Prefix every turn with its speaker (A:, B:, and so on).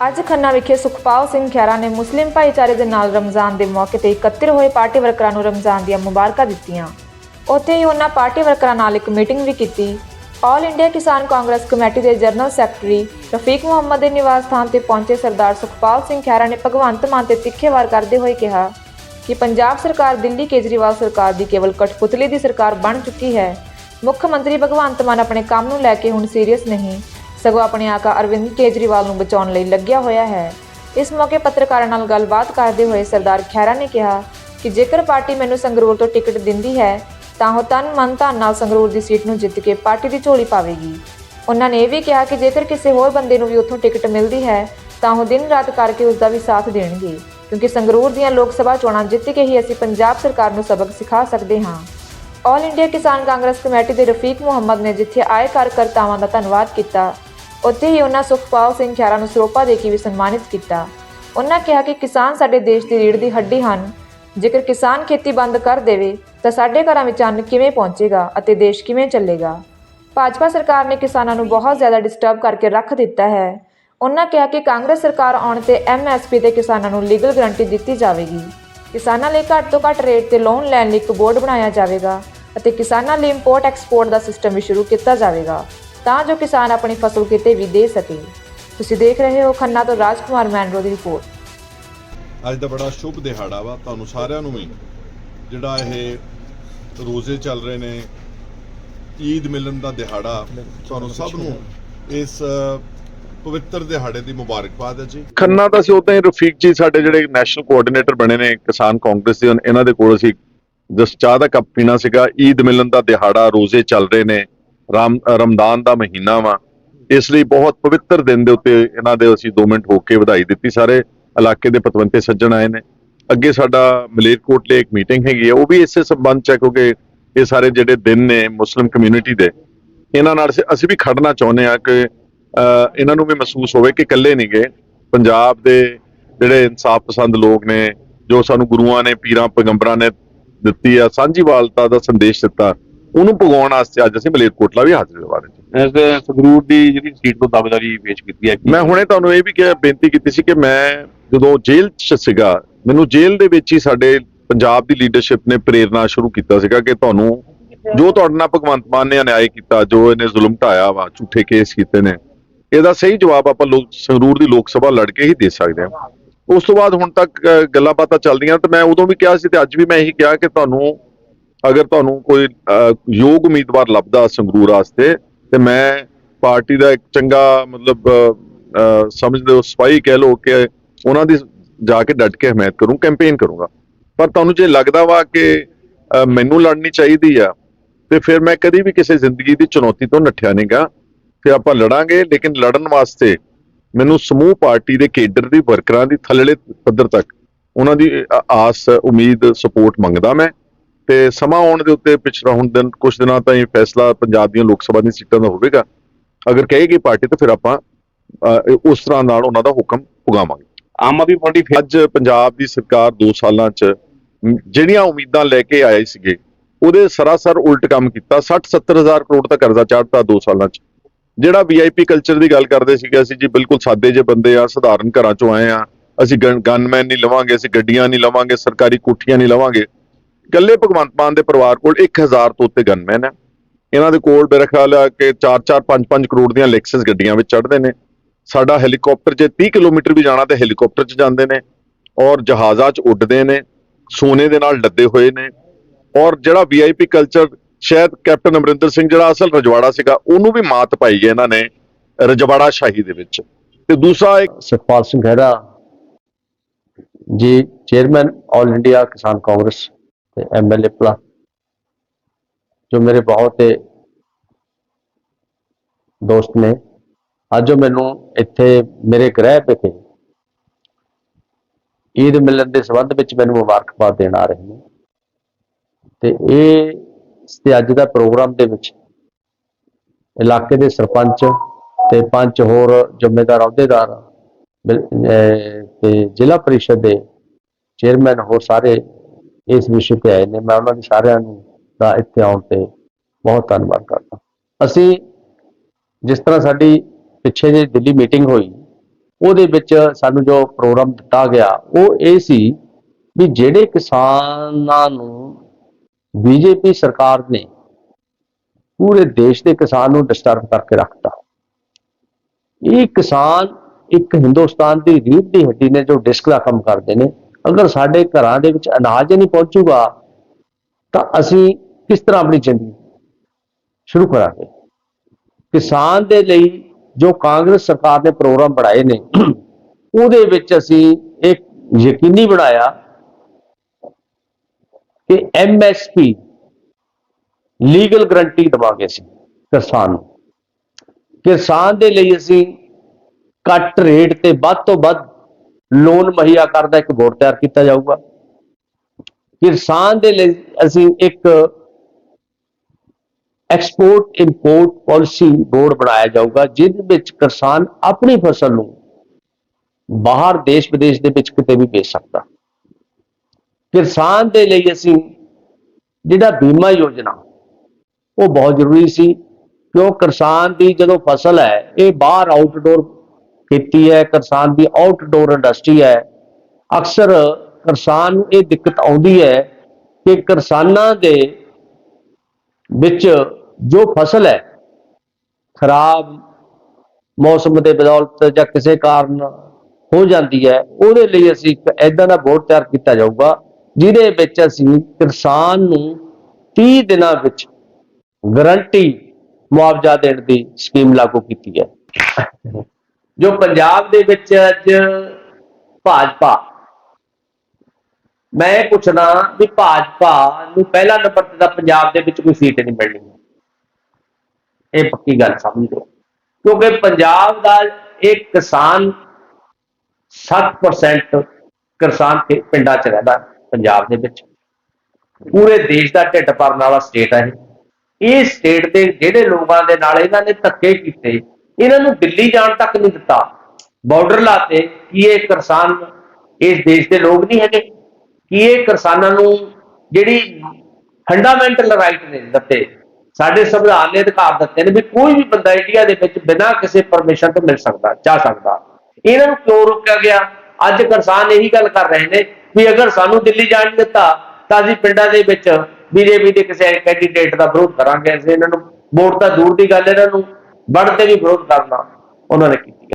A: ਅੱਜ ਖੰਨਾ ਵਿਖੇ ਸੁਖਪਾਲ ਸਿੰਘ ਖਹਿਰਾ ਨੇ ਮੁਸਲਿਮ ਭਾਈਚਾਰੇ ਦੇ ਨਾਲ ਰਮਜ਼ਾਨ ਦੇ ਮੌਕੇ ਤੇ ਇਕੱਤਰ ਹੋਏ ਪਾਰਟੀ ਵਰਕਰਾਂ ਨੂੰ ਰਮਜ਼ਾਨ ਦੀਆਂ ਮੁਬਾਰਕਾਂ ਦਿੱਤੀਆਂ। ਉੱਥੇ ਹੀ ਉਹਨਾਂ ਪਾਰਟੀ ਵਰਕਰਾਂ ਨਾਲ ਇੱਕ ਮੀਟਿੰਗ ਵੀ ਕੀਤੀ। All India Kisan Congress committee ਦੇ ਜਨਰਲ ਸੈਕਟਰੀ ਰਫੀਕ ਮੁਹੰਮਦ ਦੇ ਨਿਵਾਸ ਸਥਾਨ ਤੇ ਪਹੁੰਚੇ ਸਰਦਾਰ ਸੁਖਪਾਲ ਸਿੰਘ ਖਹਿਰਾ ਨੇ ਭਗਵੰਤ ਮਾਨ ਤੇ ਤਿੱਖੇ ਵਾਰ ਕਰਦੇ ਹੋਏ ਕਿਹਾ ਕਿ ਪੰਜਾਬ ਸਰਕਾਰ ਦਿੱਲੀ ਕੇਜਰੀਵਾਲ ਸਰਕਾਰ ਦੀ ਕੇਵਲ ਕਠਪੁਤਲੀ ਦੀ ਸਰਕਾਰ ਬਣ ਚੁੱਕੀ ਹੈ। ਮੁੱਖ ਮੰਤਰੀ ਭਗਵੰਤ ਮਾਨ ਆਪਣੇ ਕੰਮ ਨੂੰ ਲੈ ਕੇ ਹੁਣ ਸੀਰੀਅਸ ਨਹੀਂ। ਸਗੋਂ ਆਪਣੇ ਆਕਾ ਅਰਵਿੰਦ ਕੇਜਰੀਵਾਲ ਨੂੰ ਬਚਾਉਣ ਲਈ ਲੱਗਿਆ ਹੋਇਆ ਹੈ। ਇਸ ਮੌਕੇ ਪੱਤਰਕਾਰਾਂ ਨਾਲ ਗੱਲਬਾਤ ਕਰਦੇ ਹੋਏ ਸਰਦਾਰ ਖਹਿਰਾ ਨੇ ਕਿਹਾ ਕਿ ਜੇਕਰ ਪਾਰਟੀ ਮੈਨੂੰ ਸੰਗਰੂਰ ਤੋਂ ਟਿਕਟ ਦਿੰਦੀ ਹੈ, ਤਾਂ ਉਹ ਤਨ ਮਨ ਧਨ ਨਾਲ ਸੰਗਰੂਰ ਦੀ ਸੀਟ ਨੂੰ ਜਿੱਤ ਕੇ ਪਾਰਟੀ ਦੀ ਝੋਲੀ ਪਾਵੇਗੀ। ਉਹਨਾਂ ਨੇ ਇਹ ਵੀ ਕਿਹਾ ਕਿ ਜੇਕਰ ਕਿਸੇ ਹੋਰ ਬੰਦੇ ਨੂੰ ਵੀ ਉੱਥੋਂ ਟਿਕਟ ਮਿਲਦੀ ਹੈ, ਤਾਂ ਉਹ ਦਿਨ ਰਾਤ ਕਰਕੇ ਉਸ ਦਾ ਵੀ ਸਾਥ ਦੇਣਗੇ, ਕਿਉਂਕਿ ਸੰਗਰੂਰ ਦੀਆਂ ਲੋਕ ਸਭਾ ਚੋਣਾਂ ਜਿੱਤ ਕੇ ਹੀ ਅਸੀਂ ਪੰਜਾਬ ਸਰਕਾਰ ਨੂੰ ਸਬਕ ਸਿਖਾ ਸਕਦੇ ਹਾਂ। ਆਲ ਇੰਡੀਆ ਕਿਸਾਨ ਕਾਂਗਰਸ ਕਮੇਟੀ ਦੇ ਰਫੀਕ ਮੁਹੰਮਦ ਨੇ ਜਿੱਥੇ ਆਏ ਕਾਰਕਰਤਾਵਾਂ ਦਾ ਧੰਨਵਾਦ ਕੀਤਾ ਉੱਥੇ ਹੀ ਉਹਨਾਂ ਸੁਖਪਾਲ ਸਿੰਘ ਖਹਿਰਾ ਨੂੰ ਸਰੋਪਾ ਦੇ ਕੇ ਵੀ ਸਨਮਾਨਿਤ ਕੀਤਾ। ਉਹਨਾਂ ਕਿਹਾ ਕਿ ਕਿਸਾਨ ਸਾਡੇ ਦੇਸ਼ ਦੀ ਰੀੜ੍ਹ ਦੀ ਹੱਡੀ ਹਨ। ਜੇਕਰ ਕਿਸਾਨ ਖੇਤੀ ਬੰਦ ਕਰ ਦੇਵੇ, ਤਾਂ ਸਾਡੇ ਘਰਾਂ ਵਿੱਚ ਅੰਨ ਕਿਵੇਂ ਪਹੁੰਚੇਗਾ ਅਤੇ ਦੇਸ਼ ਕਿਵੇਂ ਚੱਲੇਗਾ? ਭਾਜਪਾ ਸਰਕਾਰ ਨੇ ਕਿਸਾਨਾਂ ਨੂੰ ਬਹੁਤ ਜ਼ਿਆਦਾ ਡਿਸਟਰਬ ਕਰਕੇ ਰੱਖ ਦਿੱਤਾ ਹੈ। ਉਹਨਾਂ ਕਿਹਾ ਕਿ ਕਾਂਗਰਸ ਸਰਕਾਰ ਆਉਣ ਤੇ ਐਮਐਸਪੀ ਤੇ ਕਿਸਾਨਾਂ ਨੂੰ ਲੀਗਲ ਗਰੰਟੀ ਦਿੱਤੀ ਜਾਵੇਗੀ। ਕਿਸਾਨਾਂ ਲਈ ਘੱਟ ਤੋਂ ਘੱਟ ਰੇਟ ਤੇ ਲੋਨ ਲੈਣ ਲਈ ਇੱਕ ਬੋਰਡ ਬਣਾਇਆ ਜਾਵੇਗਾ ਅਤੇ ਕਿਸਾਨਾਂ ਲਈ ਇੰਪੋਰਟ ਐਕਸਪੋਰਟ ਦਾ ਸਿਸਟਮ ਵੀ ਸ਼ੁਰੂ ਕੀਤਾ ਜਾਵੇਗਾ। ਤਾਂ ਜੋ ਕਿਸਾਨ ਆਪਣੀ ਫਸਲ ਕਿਤੇ ਵੀ ਦੇ ਸਕੇ। ਤੁਸੀਂ ਦੇਖ ਰਹੇ ਹੋ ਖੰਨਾ ਤੋਂ ਰਾਜਕੁਮਾਰ ਮੈਨਰੋ ਦੀ ਰਿਪੋਰਟ।
B: ਅੱਜ ਦਾ ਬੜਾ ਸ਼ੁਭ ਦਿਹਾੜਾ ਵਾ ਤੁਹਾਨੂੰ ਸਾਰਿਆਂ ਨੂੰ ਵੀ। ਜਿਹੜਾ ਇਹ ਰੋਜ਼ੇ ਚੱਲ ਰਹੇ ਨੇ ਈਦ ਮਿਲਨ ਦਾ ਦਿਹਾੜਾ ਤੁਹਾਨੂੰ ਸਭ ਨੂੰ ਇਸ ਪਵਿੱਤਰ ਦਿਹਾੜੇ ਦੀ ਮੁਬਾਰਕਬਾਦ ਹੈ ਜੀ।
C: ਖੰਨਾ ਦਾ ਸੀ ਉਦਾਂ ਹੀ ਰਫੀਕ ਜੀ ਸਾਡੇ ਜਿਹੜੇ ਨੈਸ਼ਨਲ ਕੋਆਰਡੀਨੇਟਰ ਬਣੇ ਨੇ ਕਿਸਾਨ ਕਾਂਗਰਸ ਦੇ ਇਹਨਾਂ ਦੇ ਕੋਲ ਅਸੀਂ ਜਸ ਚਾਹ ਦਾ ਕੱਪ ਪੀਣਾ ਸੀਗਾ। ਈਦ ਮਿਲਨ ਦਾ ਦਿਹਾੜਾ ਰੋਜ਼ੇ ਚੱਲ ਰਹੇ ਨੇ। ਰਾਮ ਰਮਦਾਨ ਦਾ ਮਹੀਨਾ ਵਾ। ਇਸ ਲਈ ਬਹੁਤ ਪਵਿੱਤਰ ਦਿਨ ਦੇ ਉੱਤੇ ਇਹਨਾਂ ਦੇ ਅਸੀਂ 2 ਮਿੰਟ ਹੋ ਕੇ ਵਧਾਈ ਦਿੱਤੀ। ਸਾਰੇ ਇਲਾਕੇ ਦੇ ਪਤਵੰਤੇ ਸੱਜਣ ਆਏ ਨੇ। ਅੱਗੇ ਸਾਡਾ ਮਲੇਰਕੋਟਲੇ ਇੱਕ ਮੀਟਿੰਗ ਹੈਗੀ ਹੈ ਉਹ ਵੀ ਇਸੇ ਸੰਬੰਧ ਚ ਹੈ ਕਿਉਂਕਿ ਇਹ ਸਾਰੇ ਜਿਹੜੇ ਦਿਨ ਨੇ ਮੁਸਲਿਮ ਕਮਿਊਨਿਟੀ ਦੇ। ਇਹਨਾਂ ਨਾਲ ਅਸੀਂ- ਵੀ ਖੜਨਾ ਚਾਹੁੰਦੇ ਆ ਕਿ ਅਹ, ਇਹਨਾਂ ਨੂੰ ਵੀ ਮਹਿਸੂਸ ਹੋਵੇ ਕਿ ਇਕੱਲੇ ਨਹੀਂ ਗਏ। ਪੰਜਾਬ ਦੇ ਜਿਹੜੇ ਇਨਸਾਫ ਪਸੰਦ ਲੋਕ ਨੇ ਜੋ ਸਾਨੂੰ ਗੁਰੂਆਂ ਨੇ ਪੀਰਾਂ ਪੈਗੰਬਰਾਂ ਨੇ ਦਿੱਤੀ ਆ ਸਾਂਝੀਵਾਲਤਾ ਦਾ ਸੰਦੇਸ਼ ਦਿੱਤਾ। ਉਹਨੂੰ ਪਗਾਉਣ ਵਾਸਤੇ ਅੱਜ ਅਸੀਂ ਮਲੇਰਕੋਟਲਾ ਵੀ ਹਾਜ਼ਰ ਹੋਏ ਨੇ
D: ਇਸ ਸੰਗਰੂਰ ਦੀ ਜਿਹੜੀ ਸੀਟ ਤੋਂ ਦਾਅਵੇਦਾਰੀ ਪੇਸ਼ ਕੀਤੀ ਹੈ
C: ਮੈਂ ਹੁਣੇ ਤੁਹਾਨੂੰ ਇਹ ਵੀ ਕਿਹਾ ਬੇਨਤੀ ਕੀਤੀ ਸੀ ਕਿ ਮੈਂ ਜਦੋਂ ਜੇਲ੍ਹ 'ਚ ਸੀਗਾ ਮੈਨੂੰ ਜੇਲ੍ਹ ਦੇ ਵਿੱਚ ਹੀ ਸਾਡੇ ਪੰਜਾਬ ਦੀ ਲੀਡਰਸ਼ਿਪ ਨੇ ਪ੍ਰੇਰਣਾ ਸ਼ੁਰੂ ਕੀਤਾ ਸੀਗਾ ਕਿ ਤੁਹਾਨੂੰ ਜੋ ਤੁਹਾਡੇ ਨਾਲ ਭਗਵੰਤ ਮਾਨ ਨੇ ਅਨਿਆਏ ਕੀਤਾ ਜੋ ਇਹਨੇ ਜ਼ੁਲਮ ਢਾਇਆ ਵਾ ਝੂਠੇ ਕੇਸ ਕੀਤੇ ਨੇ ਇਹਦਾ ਸਹੀ ਜਵਾਬ ਆਪਾਂ ਲੋਕ ਸੰਗਰੂਰ ਦੀ ਲੋਕ ਸਭਾ ਲੜ ਕੇ ਹੀ ਦੇ ਸਕਦੇ ਹਾਂ। ਉਸ ਤੋਂ ਬਾਅਦ ਹੁਣ ਤੱਕ ਗੱਲਾਂ ਬਾਤਾਂ ਚੱਲਦੀਆਂ ਤੇ ਮੈਂ ਉਦੋਂ ਵੀ ਕਿਹਾ ਸੀ ਤੇ ਅੱਜ ਵੀ ਮੈਂ ਇਹੀ ਕਿਹਾ ਕਿ ਤੁਹਾਨੂੰ ਅਗਰ ਤੁਹਾਨੂੰ ਕੋਈ ਯੋਗ ਉਮੀਦਵਾਰ ਲੱਭਦਾ ਸੰਗਰੂਰ ਵਾਸਤੇ ਤੇ ਮੈਂ ਪਾਰਟੀ ਦਾ ਇੱਕ ਚੰਗਾ ਮਤਲਬ ਅ, ਅ, ਸਮਝਦੇ ਹੋ ਸਫ਼ਾਈ ਕਹਿ ਲੋ ਕਿ ਉਹਨਾਂ ਦੀ ਜਾ ਕੇ ਡਟ ਕੇ ਹਮਾਇਤ ਕਰੂੰ ਕੈਂਪੇਨ ਕਰੂੰਗਾ। ਪਰ ਤੁਹਾਨੂੰ ਜੇ ਲੱਗਦਾ ਵਾ ਕਿ ਮੈਨੂੰ ਲੜਨੀ ਚਾਹੀਦੀ ਆ ਤੇ ਫਿਰ ਮੈਂ ਕਦੀ ਵੀ ਕਿਸੇ ਜ਼ਿੰਦਗੀ ਦੀ ਚੁਣੌਤੀ ਤੋਂ ਨੱਠਿਆ ਨਹੀਂਗਾ ਫਿਰ ਆਪਾਂ ਲੜਾਂਗੇ ਲੇਕਿਨ ਲੜਨ ਵਾਸਤੇ ਮੈਨੂੰ ਸਮੂਹ ਪਾਰਟੀ ਦੇ ਕੇਡਰ ਦੀ ਵਰਕਰਾਂ ਦੀ ਥੱਲੜੇ ਪੱਧਰ ਤੱਕ ਉਹਨਾਂ ਦੀ ਆਸ ਉਮੀਦ ਸਪੋਰਟ ਮੰਗਦਾ ਮੈਂ। ਤੇ ਸਮਾਂ ਆਉਣ ਦੇ ਉੱਤੇ ਪਿਛੜਾ ਹੁਣ ਦਿਨ ਕੁਝ ਦਿਨਾਂ ਤਾਈਂ ਫੈਸਲਾ ਪੰਜਾਬ ਦੀਆਂ ਲੋਕ ਸਭਾ ਦੀਆਂ ਸੀਟਾਂ ਦਾ ਹੋਵੇਗਾ। ਅਗਰ ਕਹੇਗੀ ਪਾਰਟੀ ਤਾਂ ਫਿਰ ਆਪਾਂ ਉਸ ਤਰ੍ਹਾਂ ਨਾਲ ਉਹਨਾਂ ਦਾ ਹੁਕਮ ਪੁਗਾਵਾਂਗੇ
D: ਆਮ ਆਦਮੀ ਪਾਰਟੀ
C: ਅੱਜ ਪੰਜਾਬ ਦੀ ਸਰਕਾਰ 2 ਸਾਲਾਂ 'ਚ ਜਿਹੜੀਆਂ ਉਮੀਦਾਂ ਲੈ ਕੇ ਆਏ ਸੀਗੇ ਉਹਦੇ ਸਰਾਸਰ ਉਲਟ ਕੰਮ ਕੀਤਾ। 60 70 ਹਜ਼ਾਰ ਕਰੋੜ ਦਾ ਕਰਜ਼ਾ ਚਾੜਤਾ 2 ਸਾਲਾਂ 'ਚ। ਜਿਹੜਾ ਵੀਆਈਪੀ ਕਲਚਰ ਦੀ ਗੱਲ ਕਰਦੇ ਸੀਗੇ ਅਸੀਂ ਜੀ ਬਿਲਕੁਲ ਸਾਦੇ ਜੇ ਬੰਦੇ ਆ ਸਧਾਰਨ ਘਰਾਂ 'ਚੋਂ ਆਏ ਆ। ਅਸੀਂ ਗਨਮੈਨ ਨਹੀਂ ਲਵਾਂਗੇ ਅਸੀਂ ਗੱਡੀਆਂ ਨਹੀਂ ਲਵਾਂਗੇ ਸਰਕਾਰੀ ਕੋਠੀਆਂ ਨਹੀਂ ਲਵਾਂਗੇ। ਇਕੱਲੇ ਭਗਵੰਤ ਮਾਨ ਦੇ ਪਰਿਵਾਰ ਕੋਲ 1000 ਤੋਂ ਉੱਤੇ ਗਨਮੈਨ ਹੈ। ਇਹਨਾਂ ਦੇ ਕੋਲ ਮੇਰੇ ਖਿਆਲ ਆ ਕਿ 4-4 5-5 ਕਰੋੜ ਦੀਆਂ ਲੈਕਸਸ ਗੱਡੀਆਂ ਵਿੱਚ ਚੜ੍ਹਦੇ ਨੇ। ਸਾਡਾ ਹੈਲੀਕਾਪਟਰ ਜੇ 30 ਕਿਲੋਮੀਟਰ ਵੀ ਜਾਣਾ ਤੇ ਹੈਲੀਕਾਪਟਰ 'ਚ ਜਾਂਦੇ ਨੇ ਔਰ ਜਹਾਜ਼ਾਂ 'ਚ ਉੱਡਦੇ ਨੇ, ਸੋਨੇ ਦੇ ਨਾਲ ਲੱਦੇ ਹੋਏ ਨੇ। ਔਰ ਜਿਹੜਾ ਵੀਆਈਪੀ ਕਲਚਰ ਸ਼ਾਇਦ ਕੈਪਟਨ ਅਮਰਿੰਦਰ ਸਿੰਘ ਜਿਹੜਾ ਅਸਲ ਰਜਵਾੜਾ ਸੀਗਾ, ਉਹਨੂੰ ਵੀ ਮਾਤ ਪਾਈ ਹੈ ਇਹਨਾਂ ਨੇ ਰਜਵਾੜਾ ਸ਼ਾਹੀ ਦੇ ਵਿੱਚ। ਤੇ ਦੂਸਰਾ ਇੱਕ
E: ਸੁਖਪਾਲ ਸਿੰਘ ਖਹਿਰਾ ਜੀ ਚੇਅਰਮੈਨ ਆਲ ਇੰਡੀਆ ਕਿਸਾਨ ਕਾਂਗਰਸ ਤੇ ਐਮਐਲਏ ਪਲਾ ਜੋ ਮੇਰੇ ਬਹੁਤ ਹੀ ਦੋਸਤ ਨੇ। ਅੱਜ ਉਹ ਮੈਨੂੰ ਇੱਥੇ ਮੇਰੇ ਗ੍ਰਹਿ ਵਿਖੇ ਈਦ ਮਿਲਨ ਦੇ ਸੰਬੰਧ ਵਿੱਚ ਮੈਨੂੰ ਮੁਬਾਰਕਬਾਦ ਦੇਣ ਆ ਰਹੇ ਨੇ। ਤੇ ਇਹ ਤੇ ਅੱਜ ਦਾ ਪ੍ਰੋਗਰਾਮ ਦੇ ਵਿੱਚ ਇਲਾਕੇ ਦੇ ਸਰਪੰਚ ਤੇ ਪੰਜ ਹੋਰ ਜ਼ਿੰਮੇਦਾਰ ਅਹੁਦੇਦਾਰ ਤੇ ਜ਼ਿਲ੍ਹਾ ਪਰਿਸ਼ਦ ਦੇ ਚੇਅਰਮੈਨ ਹੋਰ ਸਾਰੇ ਇਸ ਵਿਸ਼ੇ ਤੇ ਆਏ ਨੇ। ਮੈਂ ਉਹਨਾਂ ਦੀ ਸਾਰਿਆਂ ਨੂੰ ਦਾ ਇੱਥੇ ਆਉਣ ਤੇ ਬਹੁਤ ਧੰਨਵਾਦ ਕਰਦਾ। ਅਸੀਂ ਜਿਸ ਤਰ੍ਹਾਂ ਸਾਡੀ ਪਿੱਛੇ ਜੇ ਦਿੱਲੀ ਮੀਟਿੰਗ ਹੋਈ, ਉਹਦੇ ਵਿੱਚ ਸਾਨੂੰ ਜੋ ਪ੍ਰੋਗਰਾਮ ਦਿੱਤਾ ਗਿਆ, ਉਹ ਇਹ ਸੀ ਵੀ ਜਿਹੜੇ ਕਿਸਾਨਾਂ ਨੂੰ ਬੀਜੇਪੀ ਸਰਕਾਰ ਨੇ ਪੂਰੇ ਦੇਸ਼ ਦੇ ਕਿਸਾਨ ਨੂੰ ਡਿਸਟਰਬ ਕਰਕੇ ਰੱਖਤਾ। ਇਹ ਕਿਸਾਨ ਇੱਕ ਹਿੰਦੁਸਤਾਨ ਦੀ ਰੀੜ ਦੀ ਹੱਡੀ ਨੇ ਜੋ ਡਿਸਕ ਦਾ ਕੰਮ ਕਰਦੇ ਨੇ ਅਗਰ ਸਾਡੇ ਘਰਾਂ ਦੇ ਵਿੱਚ ਅਨਾਜ ਨਹੀਂ ਪਹੁੰਚੂਗਾ, ਤਾਂ ਅਸੀਂ ਕਿਸ ਤਰ੍ਹਾਂ ਆਪਣੀ ਜ਼ਿੰਦਗੀ ਸ਼ੁਰੂ ਕਰਾਂਗੇ? ਕਿਸਾਨ ਦੇ ਲਈ ਜੋ ਕਾਂਗਰਸ ਸਰਕਾਰ ਨੇ ਪ੍ਰੋਗਰਾਮ ਬਣਾਏ ਨੇ, ਉਹਦੇ ਵਿੱਚ ਅਸੀਂ ਇੱਕ ਯਕੀਨੀ ਬਣਾਇਆ ਕਿ ਐਮਐਸਪੀ ਲੀਗਲ ਗਰੰਟੀ ਦਵਾਂਗੇ ਅਸੀਂ ਕਿਸਾਨ ਨੂੰ। ਕਿਸਾਨ ਦੇ ਲਈ ਅਸੀਂ ਘੱਟ ਰੇਟ ਤੇ ਵੱਧ ਤੋਂ ਵੱਧ ਲੋਨ ਮੁਹੱਈਆ ਕਰਦਾ, ਇੱਕ ਬੋਰਡ ਤਿਆਰ ਕੀਤਾ ਜਾਊਗਾ। ਕਿਸਾਨ ਦੇ ਲਈ ਅਸੀਂ ਇੱਕ ਐਕਸਪੋਰਟ ਇੰਪੋਰਟ ਪਾਲਿਸੀ ਬੋਰਡ ਬਣਾਇਆ ਜਾਊਗਾ, ਜਿਹਦੇ ਵਿੱਚ ਕਿਸਾਨ ਆਪਣੀ ਫਸਲ ਨੂੰ ਬਾਹਰ ਦੇਸ਼ ਵਿਦੇਸ਼ ਦੇ ਵਿੱਚ ਕਿਤੇ ਵੀ ਵੇਚ ਸਕਦਾ। ਕਿਸਾਨ ਦੇ ਲਈ ਅਸੀਂ ਜਿਹੜਾ ਬੀਮਾ ਯੋਜਨਾ, ਉਹ ਬਹੁਤ ਜ਼ਰੂਰੀ ਸੀ, ਕਿਉਂ ਕਿਸਾਨ ਦੀ ਜਦੋਂ ਫਸਲ ਹੈ, ਇਹ ਬਾਹਰ ਆਊਟਡੋਰ ਖੇਤੀ ਹੈ, ਕਿਸਾਨ ਦੀ ਆਊਟਡੋਰ ਇੰਡਸਟਰੀ ਹੈ। ਅਕਸਰ ਕਿਸਾਨ ਨੂੰ ਇਹ ਦਿੱਕਤ ਆਉਂਦੀ ਹੈ ਕਿ ਕਿਸਾਨਾਂ ਦੇ ਵਿੱਚ ਜੋ ਫਸਲ ਹੈ, ਖਰਾਬ ਮੌਸਮ ਦੇ ਬਦੌਲਤ ਜਾਂ ਕਿਸੇ ਕਾਰਨ ਹੋ ਜਾਂਦੀ ਹੈ, ਉਹਦੇ ਲਈ ਅਸੀਂ ਇੱਕ ਐਦਾਂ ਦਾ ਬੋਰਡ ਤਿਆਰ ਕੀਤਾ ਜਾਊਗਾ, ਜਿਹਦੇ ਵਿੱਚ ਅਸੀਂ ਕਿਸਾਨ ਨੂੰ 30 ਦਿਨਾਂ ਵਿੱਚ ਗਰੰਟੀ ਮੁਆਵਜ਼ਾ ਦੇਣ ਦੀ ਸਕੀਮ ਲਾਗੂ ਕੀਤੀ ਹੈ। ਜੋ ਪੰਜਾਬ ਦੇ ਵਿੱਚ ਅੱਜ ਭਾਜਪਾ। ਮੈਂ ਇਹ ਪੁੱਛਣਾ ਵੀ ਭਾਜਪਾ ਨੂੰ ਪਹਿਲਾ ਨੰਬਰ ਤੇ ਤਾਂ ਪੰਜਾਬ ਦੇ ਵਿੱਚ ਕੋਈ ਸੀਟ ਨਹੀਂ ਮਿਲਣੀ। ਇਹ ਪੱਕੀ ਗੱਲ ਸਮਝ ਲਓ। ਕਿਉਂਕਿ ਪੰਜਾਬ ਦਾ ਇੱਕ ਕਿਸਾਨ 60% ਕਿਸਾਨ ਪਿੰਡਾਂ 'ਚ ਰਹਿੰਦਾ ਪੰਜਾਬ ਦੇ ਵਿੱਚ। ਪੂਰੇ ਦੇਸ਼ ਦਾ ਢਿੱਡ ਭਰਨ ਵਾਲਾ ਸਟੇਟ ਹੈ ਇਹ। ਸਟੇਟ ਦੇ ਜਿਹੜੇ ਲੋਕਾਂ ਦੇ ਨਾਲ ਇਹਨਾਂ ਨੇ ਧੱਕੇ ਕੀਤੇ ਇਹਨਾਂ ਨੂੰ ਦਿੱਲੀ ਜਾਣ ਤੱਕ ਨਹੀਂ ਦਿੱਤਾ। ਬਾਰਡਰ ਲਾਤੇ ਕੀ ਇਹ ਕਿਸਾਨ ਇਸ ਦੇਸ਼ ਦੇ ਲੋਕ ਨਹੀਂ ਹੈਗੇ? ਕੀ ਇਹ ਕਿਸਾਨਾਂ ਨੂੰ ਜਿਹੜੀ ਫੰਡਾਮੈਂਟਲ ਰਾਈਟ ਨੇ ਦਿੱਤੇ? ਸਾਡੇ ਸੰਵਿਧਾਨ ਨੇ ਅਧਿਕਾਰ ਦਿੱਤੇ ਨੇ ਵੀ ਕੋਈ ਵੀ ਬੰਦਾ ਇੰਡੀਆ ਦੇ ਵਿੱਚ ਬਿਨਾਂ ਕਿਸੇ ਪਰਮਿਸ਼ਨ ਤੋਂ ਮਿਲ ਸਕਦਾ, ਜਾ ਸਕਦਾ। ਇਹਨਾਂ ਨੂੰ ਕਿਉਂ ਰੋਕਿਆ ਗਿਆ? ਅੱਜ ਕਿਸਾਨ ਇਹੀ ਗੱਲ ਕਰ ਰਹੇ ਨੇ ਵੀ ਅਗਰ ਸਾਨੂੰ ਦਿੱਲੀ ਜਾਣ ਦਿੱਤਾ, ਤਾਂ ਅਸੀਂ ਪਿੰਡਾਂ ਦੇ ਵਿੱਚ ਬੀਜੇਪੀ ਦੇ ਕਿਸੇ ਕੈਂਡੀਡੇਟ ਦਾ ਵਿਰੋਧ ਕਰਾਂਗੇ। ਅਸੀਂ ਇਹਨਾਂ ਨੂੰ ਵੋਟ ਤਾਂ ਦੂਰ ਦੀ ਗੱਲ ਇਹਨਾਂ ਨੂੰ। ਵੜ ਤੇ ਵੀ ਵਿਰੋਧ ਕਰਨਾ ਉਹਨਾਂ ਨੇ ਕੀਤੀ